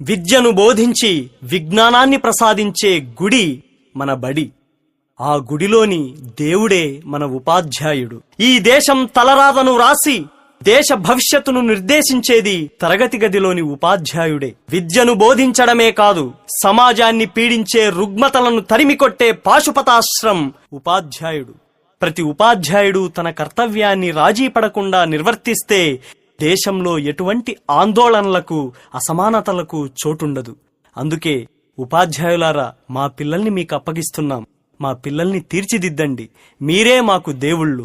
విద్యను బోధించి విజ్ఞానాన్ని ప్రసాదించే గుడి మన బడి. ఆ గుడిలోని దేవుడే మన ఉపాధ్యాయుడు. ఈ దేశం తలరాతను రాసి దేశ భవిష్యత్తును నిర్దేశించేది తరగతి గదిలోని ఉపాధ్యాయుడే. విద్యను బోధించడమే కాదు సమాజాన్ని పీడించే రుగ్మతలను తరిమికొట్టే పాశుపతాశ్రం ఉపాధ్యాయుడు. ప్రతి ఉపాధ్యాయుడు తన కర్తవ్యాన్ని రాజీ పడకుండా నిర్వర్తిస్తే దేశంలో ఎటువంటి ఆందోళనలకు అసమానతలకు చోటుండదు. అందుకే ఉపాధ్యాయులారా మా పిల్లల్ని మీకు అప్పగిస్తున్నాం. మా పిల్లల్ని తీర్చిదిద్దండి. మీరే మాకు దేవుళ్ళు.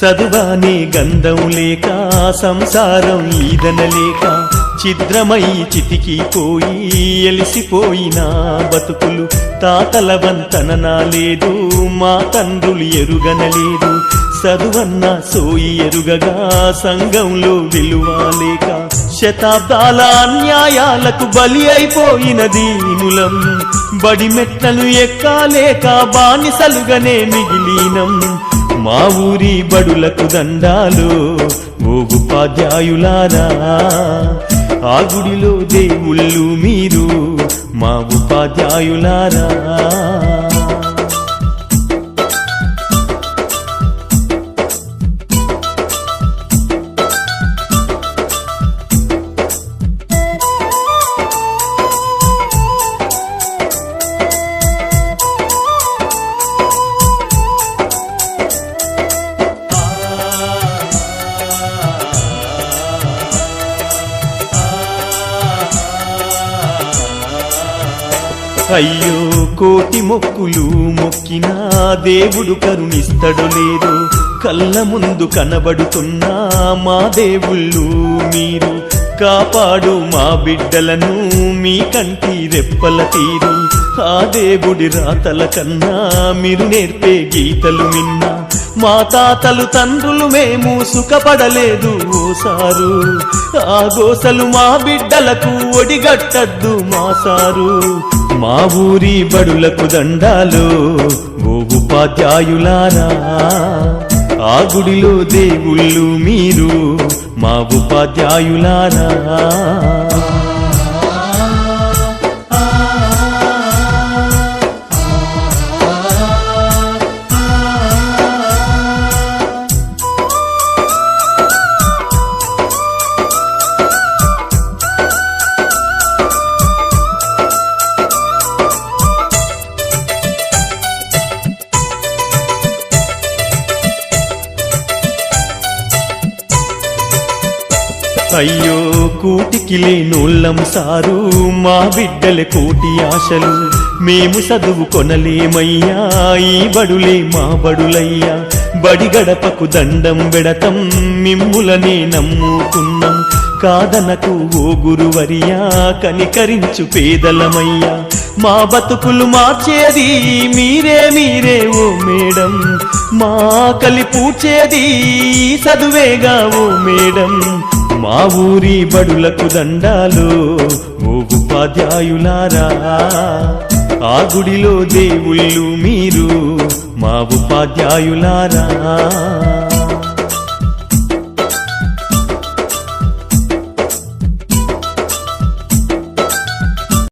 చదువానే గంధం లేక సంసారం ఈదనలేక ఛిద్రమై చితికిపోయి ఎలిసిపోయిన బతుకులు తాతల వంతన లేదు మా తండ్రులు ఎరుగనలేదు. చదువన్న సోయి ఎరుగగా సంఘంలో విలువలేక శతాబ్దాల అన్యాయాలకు బలి అయిపోయిన దీనులం. బడి మెట్లను ఎక్కాలేక బానిసలుగానే మిగిలినం. మా ఊరి బడులకు దండాలు ఓ ఉపాధ్యాయులారా ఆ గుడిలో దేవుళ్ళు మీరు మా ఉపాధ్యాయులారా. అయ్యో కోటి మొక్కులు మొక్కినా దేవుడు కరుణిస్తడు లేదు. కళ్ళ ముందు కనబడుతున్నా మా దేవుళ్ళు మీరు. కాపాడు మా బిడ్డలను మీ కంటి రెప్పల తీరు. ఆ దేవుడి రాతల కన్నా మీరు నేర్పే గీతలు నిన్న మా తాతలు తండ్రులు మేము సుఖపడలేదు ఓసారు. ఆ గోసలు మా బిడ్డలకు ఒడిగట్టద్దు మా సారు. మా ఊరి బడులకు దండాలు ఓ ఉపాధ్యాయులారా. ఆ గుడిలో దేవుళ్ళు మీరు మా ఉపాధ్యాయులారా. అయ్యో కూటికి లేనోళ్ళం సారు మా బిడ్డల కోటి ఆశలు. మేము చదువు కొనలేమయ్యా ఈ బడులే మా బడులయ్యా. బడి గడపకు దండం వెడతం మిమ్ములనే నమ్ముకున్నాం. కాదనకు ఓ గురువరియా కనికరించు పేదలమయ్యా. మా బతుకులు మార్చేది మీరే మీరే ఓ మేడం. మా కలి పూడ్చేది చదువేగా ఓ మేడం. మా ఊరి బడులకు దండాలు ఓ ఉపాధ్యాయులారా. ఆ గుడిలో దేవుళ్ళు మీరు మా ఉపాధ్యాయులారా.